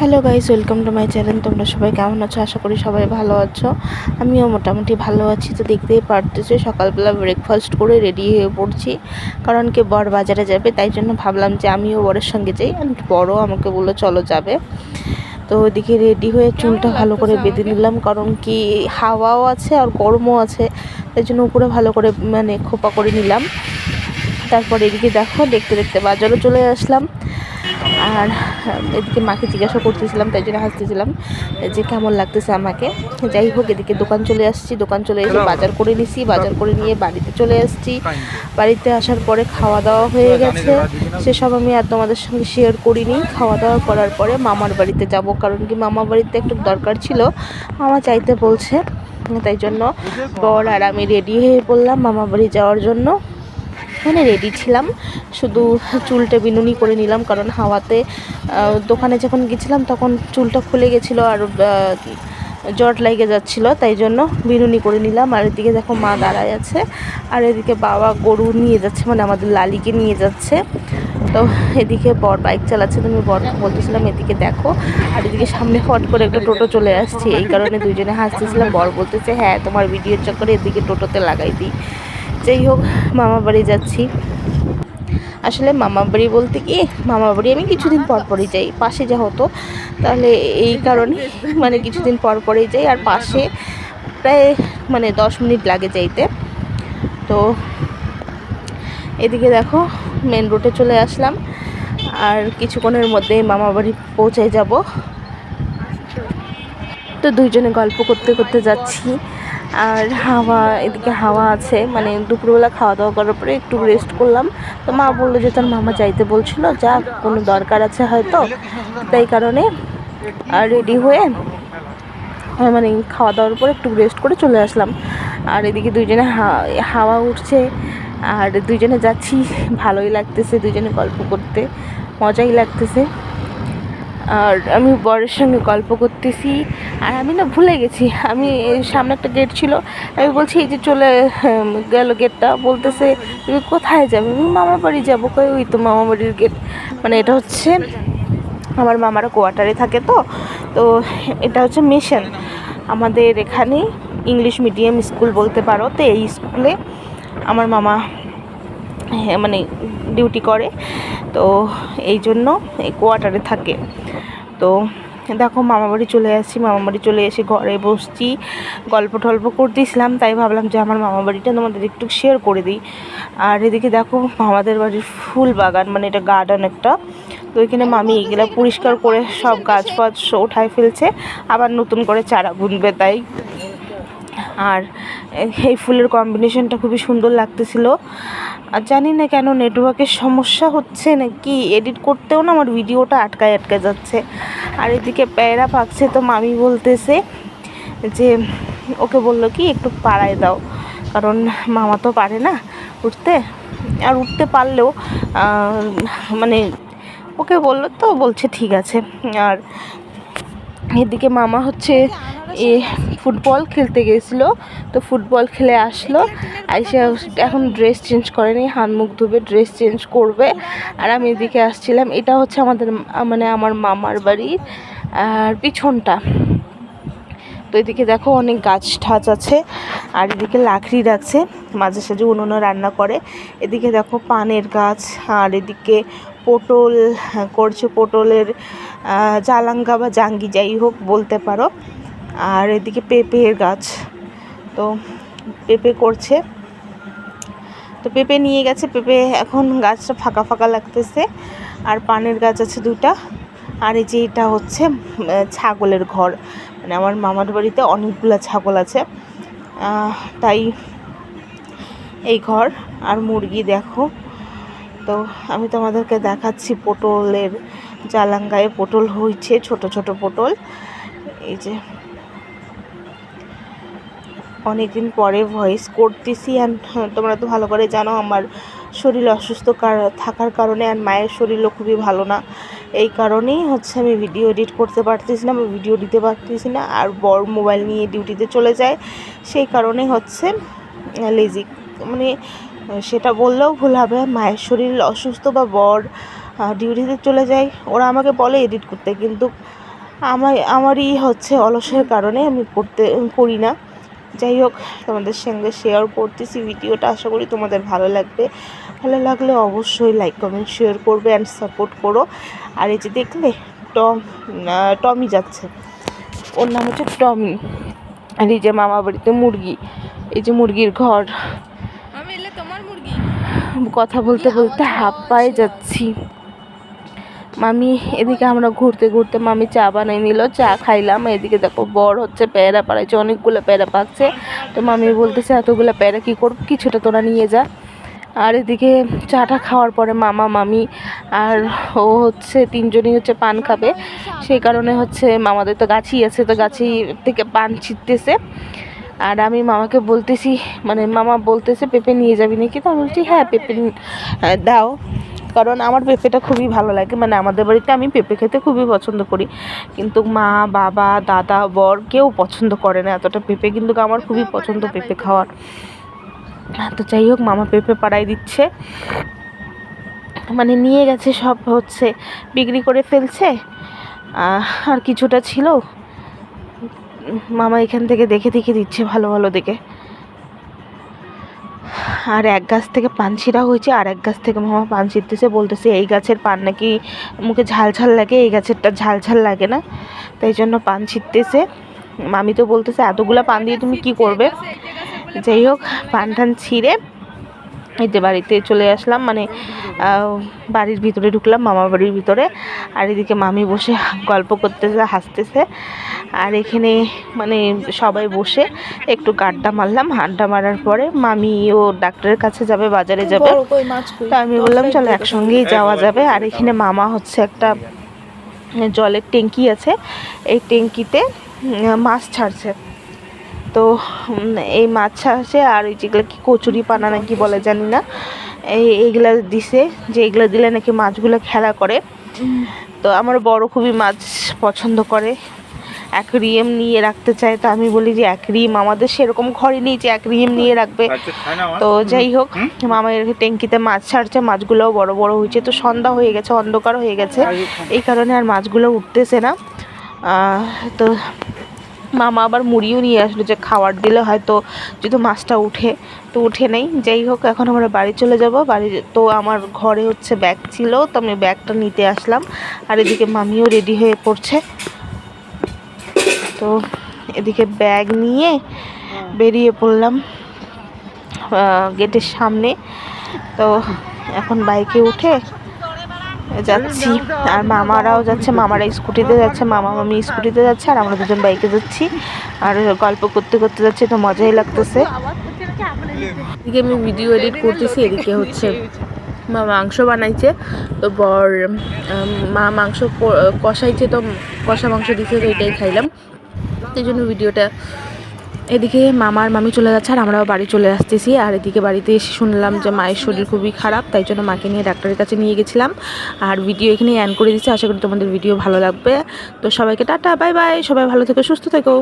Hello guys welcome to my channel তোমরা সবাই কেমন আছো? আশা করি সবাই ভালো আছো। আমিও মোটামুটি ভালো আছি, তো দেখতেই পারতেছো, সকালবেলা ব্রেকফাস্ট করে রেডি হয়ে পড়ছি। কারণ কি বর বাজারে যাবে, তাই জন্য ভাবলাম যে আমিও বরের সঙ্গে যাই, আর বড়ও আমাকে বলল চলো যাবে। তো ওইদিকে রেডি হয়ে চুলটা ভালো করে বেঁধে নিলাম, কারণ কি হাওয়াও আছে আর গরমও আছে, তাই জন্য উপরে ভালো করে মানে খোপা করে নিলাম। তারপর এদিকে দেখো, দেখতে দেখতে বাজারও চলে আসলাম। আর এদিকে মাকে জিজ্ঞাসা করতেছিলাম তাই জন্য হাসতেছিলাম যে কেমন লাগতেছে আমাকে। যাই হোক এদিকে দোকান চলে আসছি দোকান চলে এসে বাজার করে নিছি বাজার করে নিয়ে বাড়িতে চলে আসছি। বাড়িতে আসার পরে খাওয়া দাওয়া হয়ে গেছে। সেসব আমি আর তোমাদের সঙ্গে শেয়ার করিনি। খাওয়া দাওয়া করার পরে মামার বাড়িতে যাব কারণ কি মামার বাড়িতে একটু দরকার ছিল। মামা চাইতে বলছে তাই জন্য বর আর আমি রেডি হয়ে পড়লাম মামা বাড়ি যাওয়ার জন্য। মানে রেডি ছিলাম। শুধু চুলটা বিনুনি করে নিলাম, কারণ হাওয়াতে দোকানে যখন গেছিলাম তখন চুলটা খুলে গেছিল আর জট লেগে যাচ্ছিল, তাই জন্য বিনুনি করে নিলাম। আর এদিকে দেখো মা দাঁড়ায় আছে, আর এদিকে বাবা গরু নিয়ে যাচ্ছে মানে আমাদের লালিকে নিয়ে যাচ্ছে। তো এদিকে বর বাইক চালাচ্ছে তুমি বরকে বলতেছিলাম, এদিকে দেখো। আর এদিকে সামনে ফট করে একটা টোটো চলে আসছে, এই কারণে দুজনে হাসতেছিলাম। বর বলতেছে হ্যাঁ তোমার ভিডিওর চক্করে এদিকে টোটোতে লাগাই দিই। যাই হোক মামা বাড়ি যাচ্ছি। আসলে মামা বাড়ি বলতে কি মামা বাড়ি আমি কিছুদিন পর পরই যাই, পাশে যা হতো। তাহলে এই কারণে মানে কিছুদিন পর পরেই যাই, আর পাশে প্রায় মানে দশ মিনিট লাগে যাইতে। তো এদিকে দেখো মেন রোডে চলে আসলাম, আর কিছুক্ষণের মধ্যেই মামা বাড়ি পৌঁছে যাব। তো দুইজনে গল্প করতে করতে যাচ্ছি। আর হাওয়া, এদিকে হাওয়া আছে। মানে দুপুরবেলা খাওয়া দাওয়া করার পরে একটু রেস্ট করলাম। তো মা বলল যে, তোর মামা যাইতে বলছিল, যা, কোনো দরকার আছে হয়তো? তাই কারণে আর রেডি হয়ে মানে খাওয়া দাওয়ার পরে একটু রেস্ট করে চলে আসলাম। আর এদিকে দুইজনে হাওয়া উঠছে। আর দুইজনে যাচ্ছি। ভালোই লাগতেছে দুইজনে গল্প করতে। মজাই লাগতেছে। আর আমি বরের সঙ্গে গল্প করতেছি। আর আমি না ভুলে গেছি, আমি সামনে একটা গেট ছিল, আমি বলছি এই যে চলে গেল গেটটা বলতেছে, তুমি কোথায় যাবে? আমি মামার বাড়ি যাব। কই, ওই তো মামা বাড়ির গেট মানে এটা হচ্ছে আমার মামারা কোয়ার্টারে থাকে তো তো এটা হচ্ছে মিশন আমাদের এখানে ইংলিশ মিডিয়াম স্কুল বলতে পারো, তো এই স্কুলে আমার মামা মানে ডিউটি করে। তো এই জন্য এই কোয়ার্টারে থাকে। তো দেখো, মামা বাড়ি চলে আসছি মামা বাড়ি চলে এসে ঘরে বসছি। গল্প টল্প করতেছিলাম, তাই ভাবলাম যে আমার মামা বাড়িটা তোমাদের একটু শেয়ার করে দিই। আর এদিকে দেখো, মামাদের বাড়ির ফুল বাগান মানে এটা গার্ডেন একটা। তো এখানে মামি এগুলো পরিষ্কার করে সব গাছ ফাছ উঠায় ফেলছে, আবার নতুন করে চারা বুনবে তাই। আর এই ফুলের কম্বিনেশনটা খুবই সুন্দর লাগতেছিল। আর জানি না কেন নেটওয়ার্কের সমস্যা হচ্ছে না কি এডিট করতেও না আমার ভিডিওটা আটকায় আটকে যাচ্ছে। আর এদিকে প্যারা পাকছে তো মামি বলতেছে যে, ওকে বলল কি, একটু পাড়ায় দাও। কারণ মামা তো পারে না উঠতে। আর উঠতে পারলেও মানে ওকে বলল তো, বলছে ঠিক আছে। আর এদিকে মামা হচ্ছে এ ফুটবল খেলতে গেছিল, তো ফুটবল খেলে আসলো। আইসে এখন ড্রেস চেঞ্জ করেনি হাত মুখ ধুবে ড্রেস চেঞ্জ করবে। আর আমি এদিকে আসছিলাম, এটা হচ্ছে আমাদের মানে আমার মামার বাড়ির আর পিছনটা। তো এদিকে দেখো অনেক গাছ ঠাচ আছে, আর এদিকে লাকড়ি রাখছে, মাঝে সাঝে উনুনে রান্না করে। এদিকে দেখো পানের গাছ, আর এদিকে পটল করছে পটলের জালাঙ্গা বা জাঙ্গি, যাই হোক বলতে পারো। আর এদিকে পেঁপের গাছ। তো পেঁপে করছে। তো পেঁপে নিয়ে গেছে। পেঁপে এখন গাছটা ফাঁকা ফাঁকা লাগতেছে। আর পানের গাছ আছে দুটা আর এই যে এটা হচ্ছে ছাগলের ঘর। মানে আমার মামার বাড়িতে অনেকগুলো ছাগল আছে। তাই এই ঘর। আর মুরগি দেখো। তো আমি তোমাদেরকে দেখাচ্ছি পটলের জালাঙ্গায় পটল হয়েছে, ছোট ছোট পটল। এই যে অনেক দিন পরে ভয়েস করতেছি অ্যান্ড তোমরা তো ভালো করে জানো আমার শরীর অসুস্থ থাকার কারণে আর মায়ের শরীরও খুবই ভালো না। এই কারণেই হচ্ছে আমি ভিডিও এডিট করতে পারতেছি না বা ভিডিও দিতে পারতেছি না আর বড় মোবাইল নিয়ে ডিউটিতে চলে যায়। সেই কারণে হচ্ছে লেজি মানে সেটা বললেও ভুল হবে। মায়ের শরীর অসুস্থ বা বর ডিউটিতে চলে যায়, ওরা আমাকে বলে এডিট করতে। কিন্তু আমার আমারই হচ্ছে অলসের কারণে আমি করতে, করি না। যাই হোক তোমাদের সঙ্গে শেয়ার করতেছি ভিডিওটা আশা করি তোমাদের ভালো লাগবে। ভালো লাগলে অবশ্যই লাইক কমেন্ট শেয়ার করবে অ্যান্ড সাপোর্ট করো। আর এই যে দেখলে টম টমি যাচ্ছে। ওর নাম হচ্ছে টমি। আর এই যে মামা বাড়িতে মুরগি। এই যে মুরগির ঘর। আমি মুরগি? কথা বলতে বলতে হাঁপায় যাচ্ছি। মামি, এদিকে আমরা ঘুরতে ঘুরতে মামি চা বানিয়ে নিল, চা খাইলাম। এদিকে দেখো, বর হচ্ছে পেয়ারা পাড়াইছে অনেকগুলো প্যারা পাকছে। তো মামি বলতেছে, এতগুলো প্যারা কী করব? কিছুটা তোরা নিয়ে যা। আর এদিকে চাটা খাওয়ার পরে মামা, মামি আর ও হচ্ছে, তিনজনই হচ্ছে পান খাবে। সেই কারণে হচ্ছে মামাদের তো গাছই আছে, তো গাছি থেকে পান ছিটতেছে। আর আমি মামাকে বলতেছি মানে মামা বলতেছে, পেঁপে নিয়ে যাবি নাকি? তো আমি বলছি হ্যাঁ পেঁপে দাও। কারণ আমার পেঁপেটা খুবই ভালো লাগে। মানে আমাদের বাড়িতে আমি পেঁপে খেতে খুবই পছন্দ করি। কিন্তু মা, বাবা, দাদা, বর কেউ পছন্দ করে না এতটা পেঁপে। কিন্তু আমার খুবই পছন্দ পেঁপে খাওয়ার। তো যাই হোক, মামা পেঁপে পাড়াই দিচ্ছে। মানে নিয়ে গেছে সব হচ্ছে, বিক্রি করে ফেলছে। আর কিছুটা ছিল। মামা এখান থেকে দেখে দেখে দিচ্ছে ভালো ভালো দেখে। আর এক গাছ থেকে পান ছিঁড়া হয়েছে, আর এক গাছ থেকে মামা পান ছিঁড়তেছে, বলতেছে, এই গাছের পান নাকি মুখে ঝাল ঝাল লাগে, এই গাছেরটা ঝাল ঝাল লাগে না। তাই জন্য পান ছিঁড়তেছে। মামি তো বলতেছে, এতগুলো পান দিয়ে তুমি কি করবে? যাই হোক পান টান ছিঁড়ে এই যে বাড়িতে চলে আসলাম মানে বাড়ির ভিতরে ঢুকলাম মামার বাড়ির ভিতরে। আর এদিকে মামি বসে গল্প করতেছে হাসতেছে। আর এখানে মানে সবাই বসে একটু গাড্ডা মারলাম। আড্ডা মারার পরে মামি ও ডাক্তারের কাছে যাবে বাজারে যাবে। তো আমি বললাম চলো একসঙ্গেই যাওয়া যাবে। আর এখানে মামা হচ্ছে একটা জলের ট্যাঙ্কি আছে। এই ট্যাঙ্কিতে মাছ ছাড়ছে। তো এই মাছ ছাড়ছে আর এই যেগুলো কি কচুরি পানা নাকি বলে জানি না এই এইগুলা দিছে যে এগুলো দিলে নাকি মাছগুলো খেলা করে। তো আমার বড় খুবই মাছ পছন্দ করে। অ্যাকুরিয়াম নিয়ে রাখতে চায় তো আমি বলি যে অ্যাকুরিয়াম আমাদের সেরকম ঘরে নেই যে অ্যাকুরিয়াম নিয়ে রাখবে। তো যাই হোক মামা এর ট্যাঙ্কিতে মাছ ছাড়ছে মাছগুলোও বড় বড় হয়েছে তো সন্ধ্যা হয়ে গেছে অন্ধকার হয়ে গেছে। এই কারণে আর মাছগুলো উঠতেছে না। তো মামা আবার মুড়িও নিয়ে আসলো যে খাবার দিলে হয়তো যদি মাছটা উঠে, তো উঠে নেই। যাই হোক, এখন আমরা বাড়ি চলে যাব। বাড়ি তো আমার ঘরে হচ্ছে ব্যাগ ছিল, তো আমি ব্যাগটা নিতে আসলাম। আর এদিকে মামিও রেডি হয়ে পড়ছে। তো এদিকে ব্যাগ নিয়ে বেরিয়ে পড়লাম গেটের সামনে। তো এখন বাইকে উঠে যাচ্ছি। আর মামারাও যাচ্ছে, মামারা স্কুটিতে যাচ্ছে, মামা মামি স্কুটিতে যাচ্ছে, আর আমরা দুজন বাইকে যাচ্ছি। আর গল্প করতে করতে যাচ্ছি, তো মজাই লাগতেছে। এদিকে আমি ভিডিও এডিট করতেছি, এদিকে হচ্ছে মা মাংস বানাইছে, তো বর মা মাংস কষাইছে, তো কষা মাংস দিছে, তো এটাই খাইলাম। সেই জন্য ভিডিওটা এদিকে মামার মামি চলে যাচ্ছে আর আমরাও বাড়ি চলে আসতেছি। আর এদিকে বাড়িতে এসে শুনলাম যে মায়ের শরীর খুবই খারাপ, তাই জন্য মাকে নিয়ে ডাক্তারের কাছে নিয়ে গেছিলাম। আর ভিডিও এখানে অ্যান করে দিচ্ছি। আশা করি তোমাদের ভিডিও ভালো লাগবে। তো সবাইকে টাটা, বাই বাই, সবাই ভালো থেকো, সুস্থ থেকো।